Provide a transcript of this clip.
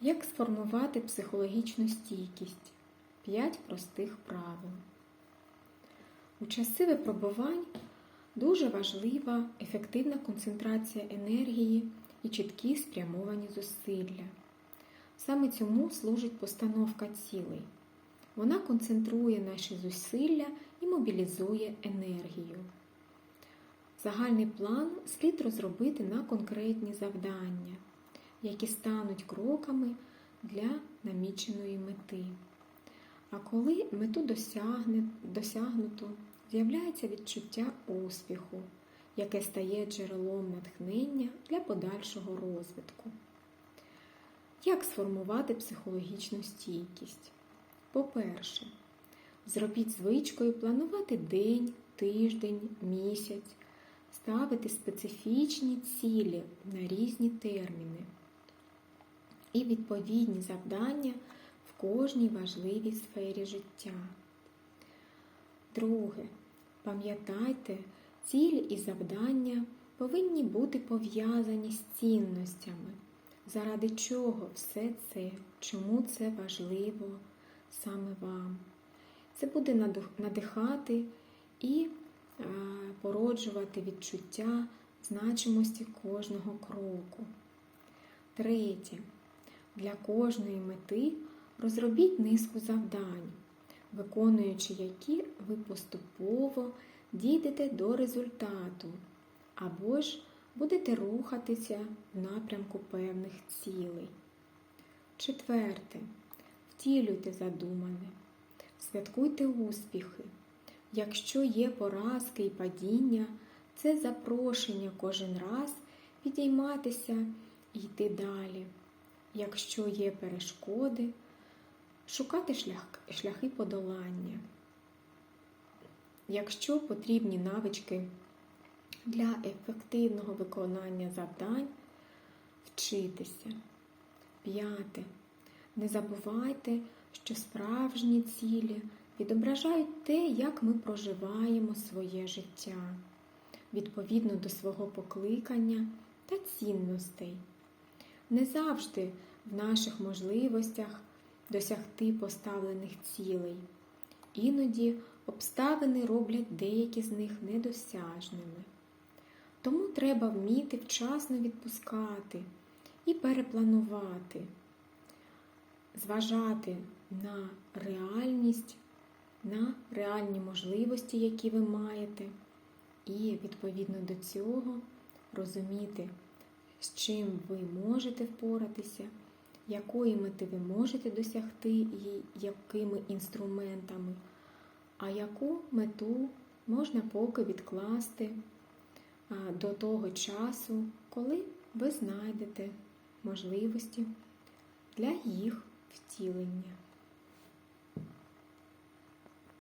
Як сформувати психологічну стійкість? П'ять простих правил. У часи випробувань дуже важлива ефективна концентрація енергії і чіткі спрямовані зусилля. Саме цьому служить постановка цілей. Вона концентрує наші зусилля і мобілізує енергію. Загальний план слід розробити на конкретні завдання, які стануть кроками для наміченої мети. А коли мету досягне, досягнуто, з'являється відчуття успіху, яке стає джерелом натхнення для подальшого розвитку. Як сформувати психологічну стійкість? По-перше, зробіть звичкою планувати день, тиждень, місяць, ставити специфічні цілі на різні терміни і відповідні завдання в кожній важливій сфері життя. Друге, пам'ятайте, цілі і завдання повинні бути пов'язані з цінностями. Заради чого все це, чому це важливо саме вам. Це буде надихати і породжувати відчуття значимості кожного кроку. Третє. Для кожної мети розробіть низку завдань, виконуючи які ви поступово дійдете до результату, або ж будете рухатися в напрямку певних цілей. Четверте. Втілюйте задумане, святкуйте успіхи. Якщо є поразки і падіння, це запрошення кожен раз підійматися і йти далі. Якщо є перешкоди, шукати шлях, шляхи подолання. Якщо потрібні навички для ефективного виконання завдань, вчитися. П'яте. Не забувайте, що справжні цілі відображають те, як ми проживаємо своє життя відповідно до свого покликання та цінностей. Не завжди в наших можливостях досягти поставлених цілей. Іноді обставини роблять деякі з них недосяжними. Тому треба вміти вчасно відпускати і перепланувати, зважати на реальність, на реальні можливості, які ви маєте, і відповідно до цього розуміти, з чим ви можете впоратися, якої мети ви можете досягти і якими інструментами, а яку мету можна поки відкласти до того часу, коли ви знайдете можливості для їх втілення.